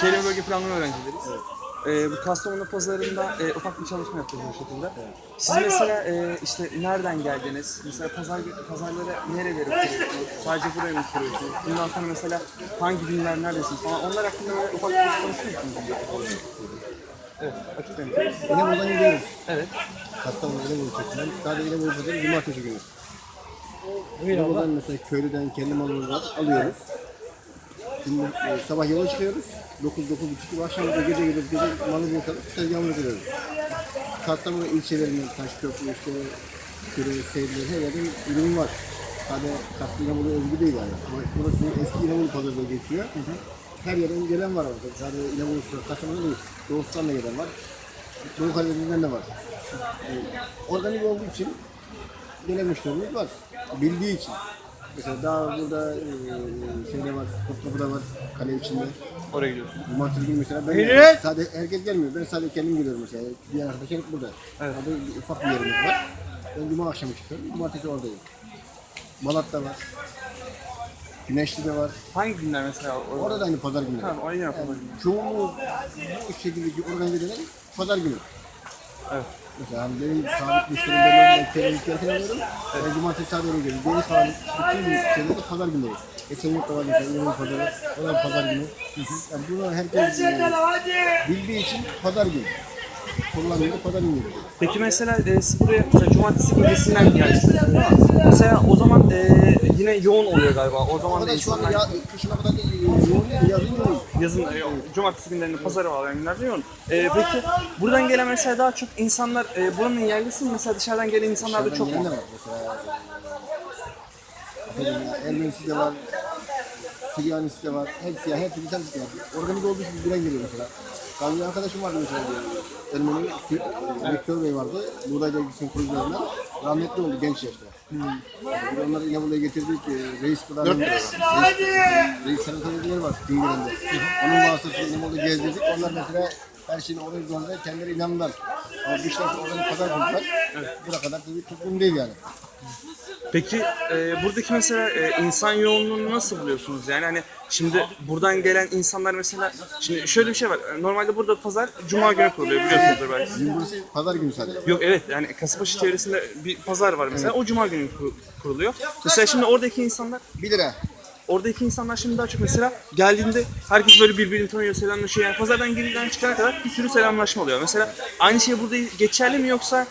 Şehir ve bölge planlama öğrencileriyiz. Ee, bu Kastamonu pazarında e, ufak bir çalışma yapıyoruz bu şekilde. Siz mesela e, işte nereden geldiniz? Mesela pazar pazarlara nereleri kuruyorsunuz? Sadece buraya mı kuruyorsunuz? Bundan sonra mesela hangi günler neredesiniz falan onlar hakkında böyle ufak bir konuşuyor musunuz? Evet, açıklayın. İnebolu'dan gidiyoruz. Evet. Kastamonu İnebolu çekilen. Sadece İnebolu pazarı cumartesi günü. İnebolu'dan mesela köylüden kendi malımızı alıyoruz. Şimdi e, sabah yola çıkıyoruz. 9 9 buçuk gibi akşam da gece gelip gece malı bırakıp tezgahımıza gidiyoruz. Kastamonu ilçelerinden Taşköprü, işte Küre, Seyirler her yerde ürün var. Sadece Kastamonu İnebolu özgü değil yani. Burası eski pazarı diye geçiyor. Her yerden gelen var orada. Sadece İnebolu Kastamonu değil. Doğustan'da gelen var. Doğu Karadeniz'den de var. E, organik olduğu için gelen müşterimiz var. Bildiği için. Mesela daha burada e, şeyde var, Topkapı'da var, kale içinde. Oraya gidiyorsunuz. Cumartesi günü mesela ben Evet. sadece herkes gelmiyor. Ben sadece kendim geliyorum mesela. Diğer arkadaşlar hep burada. Evet. Orada ufak bir yerimiz var. Ben cuma akşamı çıkıyorum. Cumartesi oradayım. Malat'ta var. Güneşli'de var. Hangi günler mesela? Orada, Orada da aynı pazar günü. Tamam, oraya Yani yapalım. çoğunluğu bu şekildeki organize edilen pazar günü. Evet. Mesela hani benim sabit müşterim ben ben terimlikleri alıyorum. Ben cumartesi sadece öyle geliyorum. Geri kalan bütün şeyleri pazar günleri. Geçen yıl da var mesela İran'ın pazarı. O da pazar günü. Yani bunu herkes e, bildiği için pazar günü. Da pazar günü. Peki mesela e, siz buraya mesela cumartesi gecesinden geldiniz. Mesela o zaman e, yine yoğun oluyor galiba. O zaman Ama da şu anda insanlar ya, kışına kadar da yoğun değil, yazın yoğun. yazın e, cumartesi günlerinde pazara bağlayan günlerde yoğun. E, peki buradan gelen mesela daha çok insanlar e, buranın yerlisi mi? Mesela dışarıdan gelen insanlar da çok mu? de var mesela. Efendim, Ermenisi de var. Süryanisi de var. Hepsi ya, hepsi bir var. Organik olduğu için bilen geliyor mesela. Bir arkadaşım vardı mesela. Ermeni, Vektör Bey vardı. Buğday Dergisi'nin kurucularından. Rahmetli oldu genç yaşta. Hmm. Biz onları yine buraya getirdik. e, Reis kadar. Dört Reis, reis sanatörler var Güngören'de. Onun vasıtasıyla yine burada gezdirdik. Onlar mesela her şeyin organik olduğuna kendileri inandılar. Ama bu işler kadar buldular. Buna kadar tabii toplum değil yani. Peki e, buradaki mesela e, insan yoğunluğunu nasıl buluyorsunuz? Yani hani şimdi buradan gelen insanlar mesela şimdi şöyle bir şey var. Normalde burada pazar cuma günü kuruluyor biliyorsunuzdur belki. Bizim burası pazar günü sadece. Yok evet yani Kasımpaşa çevresinde bir pazar var mesela o cuma günü kur- kuruluyor. Mesela şimdi oradaki insanlar 1 lira. oradaki insanlar şimdi daha çok mesela geldiğinde herkes böyle birbirini tanıyor, selamlaşıyor. Yani pazardan girdiğinden çıkana kadar bir sürü selamlaşma oluyor. Mesela aynı şey burada geçerli mi yoksa